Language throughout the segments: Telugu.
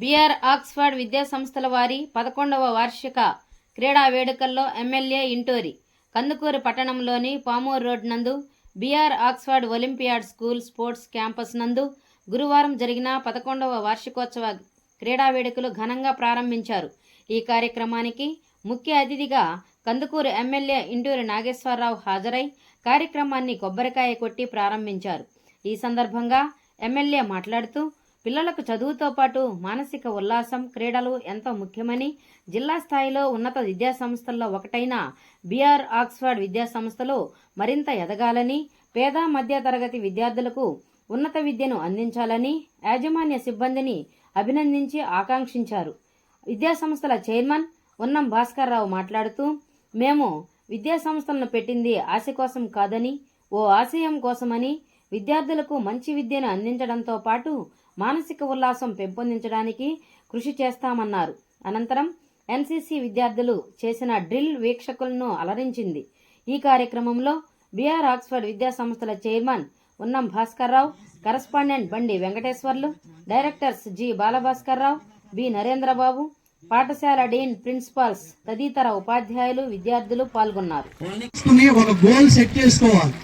బీఆర్ ఆక్స్ఫర్డ్ విద్యా సంస్థల వారి పదకొండవ వార్షిక క్రీడా వేడుకల్లో ఎమ్మెల్యే ఇంటూరి. కందుకూరు పట్టణంలోని పామూరు రోడ్ నందు BR Oxford Olympiad school sports campus నందు గురువారం జరిగిన పదకొండవ వార్షికోత్సవ క్రీడా వేడుకలు ఘనంగా ప్రారంభించారు. ఈ కార్యక్రమానికి ముఖ్య అతిథిగా కందుకూరు ఎమ్మెల్యే ఇంటూరి నాగేశ్వరరావు హాజరై కార్యక్రమాన్ని కొబ్బరికాయ కొట్టి ప్రారంభించారు. ఈ సందర్భంగా ఎమ్మెల్యే మాట్లాడుతూ పిల్లలకు చదువుతో పాటు మానసిక ఉల్లాసం క్రీడలు ఎంతో ముఖ్యమని జిల్లా స్థాయిలో ఉన్నత విద్యాసంస్థల్లో ఒకటైన బీఆర్ ఆక్స్ఫర్డ్ విద్యాసంస్థలు మరింత ఎదగాలని పేద మధ్య తరగతి విద్యార్థులకు ఉన్నత విద్యను అందించాలని యాజమాన్య సిబ్బందిని అభినందించి ఆకాంక్షించారు. విద్యాసంస్థల చైర్మన్ ఉన్నం భాస్కర్రావు మాట్లాడుతూ మేము విద్యాసంస్థలను పెట్టింది ఆశ కోసం కాదని ఓ ఆశయం కోసమని విద్యార్థులకు మంచి విద్యను అందించడంతో పాటు మానసిక ఉల్లాసం పెంపొందించడానికి కృషి చేస్తామన్నారు. అనంతరం ఎన్సీసీ విద్యార్థులు చేసిన డ్రిల్ వీక్షకులను అలరించింది. ఈ కార్యక్రమంలో బీఆర్ ఆక్స్ఫర్డ్ విద్యా సంస్థల chairman Unnam Bhaskarrao correspondent Bandi Venkateswarlu directors G Balabhaskarrao B Narendrababu పాఠశాల డీన్ ప్రిన్సిపాల్స్ తదితర ఉపాధ్యాయులు విద్యార్థులు పాల్గొన్నారు. ఒక గోల్ సెట్ చేసుకోవాలి.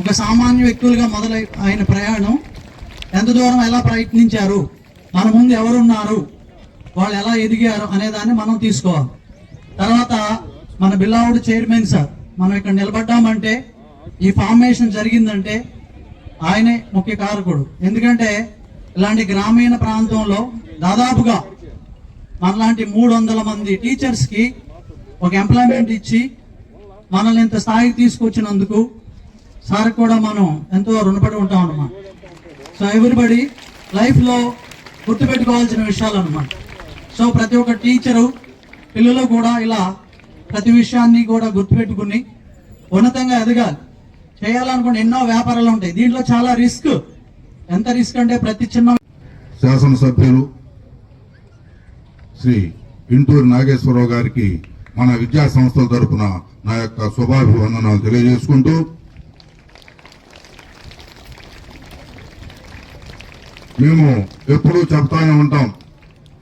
ఒక సామాన్య వ్యక్తులుగా మొదలై ఆయన ప్రయాణం ఎంత దూరం ఎలా ప్రయత్నించారు? మన ముందు ఎవరున్నారు? వాళ్ళు ఎలా ఎదిగారు అనే దాన్ని మనం తీసుకోవాలి. తర్వాత మన బిల్లావుడు చైర్మన్ సార్ మనం ఇక్కడ నిలబడ్డామంటే ఈ ఫార్మేషన్ జరిగిందంటే ఆయనే ముఖ్య కారకుడు. ఎందుకంటే ఇలాంటి గ్రామీణ ప్రాంతంలో దాదాపుగా మనలాంటి మూడు వందల మంది టీచర్స్కి ఒక ఎంప్లాయ్మెంట్ ఇచ్చి మనల్ని ఇంత స్థాయికి తీసుకొచ్చినందుకు సార్ కూడా మనం ఎంతో రుణపడి ఉంటాం అన్నమాట సో ఎవ్రీబడి లైఫ్లో గుర్తుపెట్టుకోవాల్సిన విషయాలు అనమాట సో ప్రతి ఒక్క టీచరు పిల్లలు కూడా ఇలా ప్రతి విషయాన్ని కూడా గుర్తుపెట్టుకుని ఉన్నతంగా ఎదగాలి. చేయాలనుకుంటే ఎన్నో వ్యాపారాలు ఉంటాయి. దీంట్లో చాలా రిస్క్ ఎంత రిస్క్ అంటే ప్రతి చిన్న శాసనసభ్యులు శ్రీ ఇంటూరు నాగేశ్వరరావు గారికి మన విద్యా సంస్థల తరఫున నా యొక్క శుభాభివందనాలు తెలియజేసుకుంటూ మేము ఎప్పుడూ చెప్తానే ఉంటాం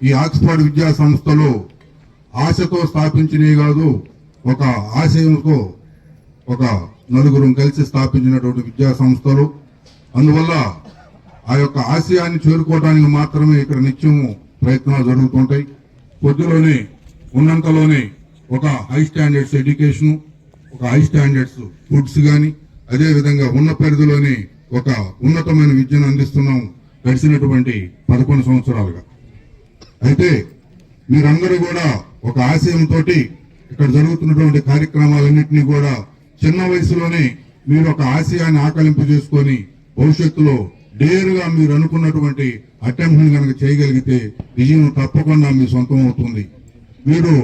ఈ ఆక్స్ఫర్డ్ విద్యా సంస్థలు ఆశతో స్థాపించినవి కాదు ఒక ఆశయంతో ఒక నలుగురు కలిసి స్థాపించినటువంటి విద్యా సంస్థలు. అందువల్ల ఆ యొక్క ఆశయాన్ని చేరుకోవడానికి మాత్రమే ఇక్కడ నిత్యము ప్రయత్నాలు జరుగుతుంటాయి. కొద్దిలోనే ఉన్నంతలోనే ఒక హై స్టాండర్డ్స్ ఎడ్యుకేషన్ ఒక హై స్టాండర్డ్స్ ఫుడ్స్ కానీ అదేవిధంగా ఉన్న పరిధిలోనే ఒక ఉన్నతమైన విద్యను అందిస్తున్నాము. గడిచినటువంటి పదకొండు సంవత్సరాలుగా. అయితే మీరందరూ కూడా ఒక ఆశయంతో ఇక్కడ జరుగుతున్నటువంటి కార్యక్రమాలన్నింటినీ కూడా చిన్న వయసులోనే మీరు ఒక ఆశయాన్ని ఆకలింపు చేసుకొని భవిష్యత్తులో డేరుగా మీరు అనుకున్నటువంటి అటెంప్ట్ కనుక చేయగలిగితే విజయం తప్పకుండా మీ సొంతం అవుతుంది. మీరు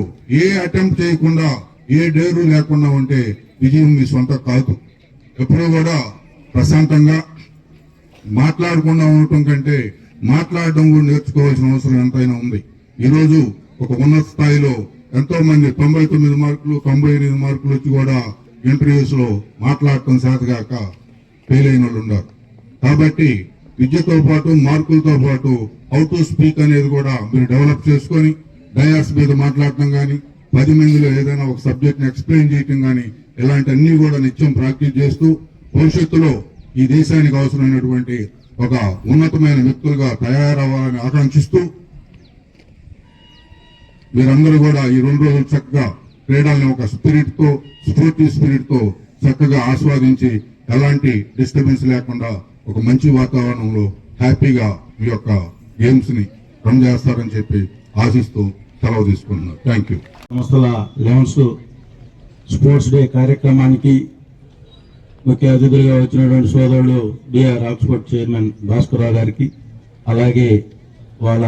ఏ అటెంప్ట్ చేయకుండా ఏ డేరు లేకుండా ఉంటే విజయం మీ సొంతం కాదు. ఎప్పుడూ కూడా ప్రశాంతంగా మాట్లాడకుండా ఉండటం కంటే మాట్లాడడం కూడా నేర్చుకోవాల్సిన అవసరం ఎంతైనా ఉంది. ఈరోజు ఒక ఉన్నత స్థాయిలో ఎంతో మంది తొంభై తొమ్మిది మార్కులు తొంభై ఎనిమిది మార్కులు వచ్చి కూడా ఇంటర్వ్యూస్లో మాట్లాడటం చేతగాక ఫెయిల్ అయిన వాళ్ళు ఉన్నారు. కాబట్టి విద్యతో పాటు మార్కులతో పాటు హౌ టు స్పీక్ అనేది కూడా మీరు డెవలప్ చేసుకొని డయాస్ మీద మాట్లాడటం కానీ పది మందిలో ఏదైనా ఒక సబ్జెక్ట్ని ఎక్స్ప్లెయిన్ చేయటం కానీ ఇలాంటి అన్ని కూడా నిత్యం ప్రాక్టీస్ చేస్తూ భవిష్యత్తులో ఈ దేశానికి అవసరమైనటువంటి ఒక ఉన్నతమైన వ్యక్తులుగా తయారవ్వాలని ఆకాంక్షిస్తూ మీరందరూ కూడా ఈ రెండు రోజులు చక్కగా క్రీడల్ని ఒక స్పిరిట్తో స్ఫూర్తి చక్కగా ఆస్వాదించి ఎలాంటి డిస్టర్బెన్స్ లేకుండా ఒక మంచి వాతావరణంలో హ్యాపీగా మీ యొక్క గేమ్స్ని రన్ చేస్తారని చెప్పి ఆశిస్తూ సెలవు తీసుకుంటున్నాను. Thank you. సంస్థల లెవెన్స్ స్పోర్ట్స్ డే కార్యక్రమానికి ముఖ్య అతిథులుగా వచ్చినటువంటి సోదరుడు డిఆర్ ఆక్స్ఫర్డ్ చైర్మన్ భాస్కర్రావు గారికి అలాగే వాళ్ళ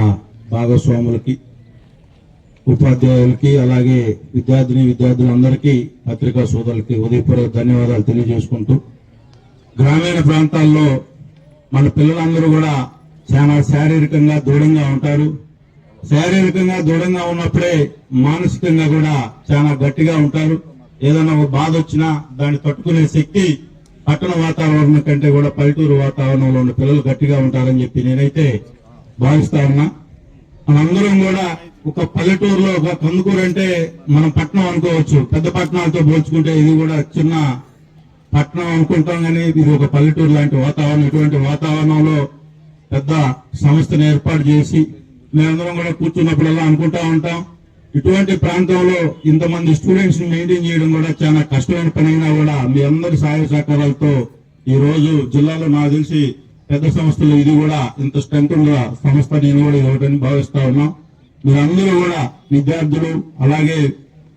భాగస్వాములకి ఉపాధ్యాయులకి అలాగే విద్యార్థిని విద్యార్థులందరికీ పత్రికా సోదరులకి ఉదయపూర్వక ధన్యవాదాలు తెలియజేసుకుంటూ గ్రామీణ ప్రాంతాల్లో మన పిల్లలందరూ కూడా చాలా శారీరకంగా దృఢంగా ఉంటారు. శారీరకంగా దృఢంగా ఉన్నప్పుడే మానసికంగా కూడా చాలా గట్టిగా ఉంటారు. ఏదైనా ఒక బాధ వచ్చినా దాన్ని తట్టుకునే శక్తి పట్టణ వాతావరణం కంటే కూడా పల్లెటూరు వాతావరణంలో ఉన్న పిల్లలు గట్టిగా ఉంటారని చెప్పి నేనైతే భావిస్తా ఉన్నా. మనందరం కూడా ఒక పల్లెటూరులో ఒక కందుకూరు అంటే మనం పట్టణం అనుకోవచ్చు. పెద్ద పట్టణాలతో పోల్చుకుంటే ఇది కూడా చిన్న పట్టణం అనుకుంటాం కానీ ఇది ఒక పల్లెటూరు లాంటి వాతావరణం. ఇటువంటి వాతావరణంలో పెద్ద సంస్థను ఏర్పాటు చేసి మేమందరం కూడా కూర్చున్నప్పుడల్లా అనుకుంటా ఉంటాం. ఇటువంటి ప్రాంతంలో ఇంతమంది స్టూడెంట్స్ని మెయింటైన్ చేయడం కూడా చాలా కష్టమైన పని అయినా కూడా మీ అందరి సహాయ సహకారాలతో ఈ రోజు జిల్లాలో నాకు తెలిసి పెద్ద సంస్థలు ఇది కూడా ఇంత స్ట్రెంత్ ఉన్న సంస్థ నేను కూడా ఇవ్వటని భావిస్తా ఉన్నాం. మీరందరూ కూడా విద్యార్థులు అలాగే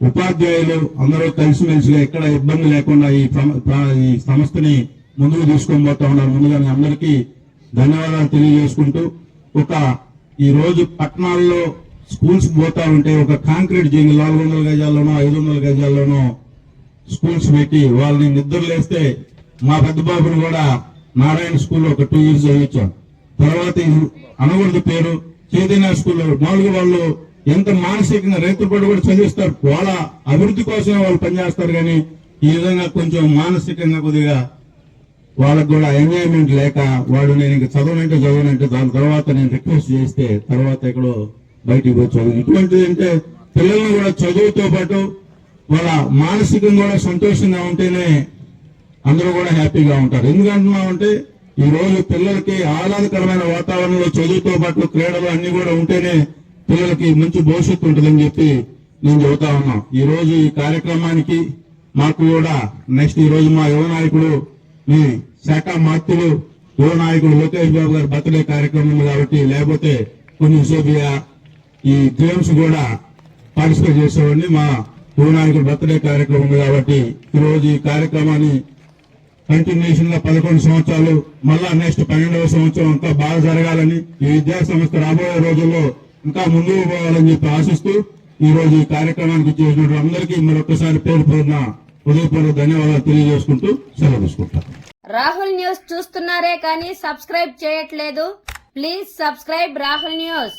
ఉపాధ్యాయులు అందరూ కలిసిమెలిసిగా ఎక్కడ ఇబ్బంది లేకుండా ఈ ఈ సంస్థని ముందుకు తీసుకొని పోతా ఉన్నారు. ముందుగా మీ అందరికీ ధన్యవాదాలు తెలియజేసుకుంటూ ఒక ఈ రోజు పట్టణాల్లో స్కూల్స్ పోతా ఉంటే ఒక కాంక్రీట్ జీవి నాలుగు వందల గజాల్లోనో ఐదు వందల గజాల్లోనో స్కూల్స్ పెట్టి వాళ్ళని నిద్రలేస్తే మా పెద్ద బాబుని కూడా నారాయణ స్కూల్లో ఒక టూ ఇయర్స్ చదివించాం. తర్వాత ఇది అనకూడదు పేరు చైతన్య స్కూల్లో మామూలుగా వాళ్ళు ఎంత మానసికంగా రైతులు పడి కూడా చదివిస్తారు. వాళ్ళ అభివృద్ధి కోసమే వాళ్ళు పనిచేస్తారు కానీ ఈ విధంగా కొంచెం మానసికంగా కొద్దిగా వాళ్ళకు కూడా ఎంజాయ్మెంట్ లేక వాడు నేను ఇంక చదవనంటే చదవనంటే దాని తర్వాత నేను రిక్వెస్ట్ చేస్తే తర్వాత ఎక్కడో బయటికి పోయి చదువు. ఇటువంటిది అంటే పిల్లలు కూడా చదువుతో పాటు వాళ్ళ మానసికంగా కూడా సంతోషంగా ఉంటేనే అందరూ కూడా హ్యాపీగా ఉంటారు. ఎందుకంటున్నామంటే ఈ రోజు పిల్లలకి ఆహ్లాదకరమైన వాతావరణంలో చదువుతో పాటు క్రీడలు అన్ని కూడా ఉంటేనే పిల్లలకి మంచి భవిష్యత్తు ఉంటుందని చెప్పి నేను చెబుతా ఉన్నాం. ఈ రోజు ఈ కార్యక్రమానికి మాకు కూడా నెక్స్ట్ ఈ రోజు మా యువ నాయకుడు మీ శాఖ మార్తులు యువ నాయకుడు లోకేష్ బాబు గారి బర్త్డే కార్యక్రమం కాబట్టి లేకపోతే కొన్ని సోబియా ఈ గేమ్స్ కూడా పార్టిసిపేట్ చేసేవాడిని. మా యువ బర్త్డే కార్యక్రమం ఉంది కాబట్టి ఈ రోజు ఈ కార్యక్రమాన్ని కంటిన్యూషన్గా పదకొండు సంవత్సరాలు మళ్ళా నెక్స్ట్ పన్నెండవ సంవత్సరం అంతా బాగా జరగాలని ఈ విద్యా సంస్థ రాబోయే రోజుల్లో ఇంకా ముందుకు పోవాలని చెప్పి ఆశిస్తూ ఈ రోజు ఈ కార్యక్రమానికి చేసినటువంటి అందరికీ మరొకసారి పేరు పేరున హృదయపూర్వక ధన్యవాదాలు తెలియజేసుకుంటూ సెలవు తీసుకుంటాను రాహుల్ న్యూస్ చూస్తున్నారే కానీ సబ్స్క్రైబ్ చేయట్లేదు. Please subscribe Rahul news.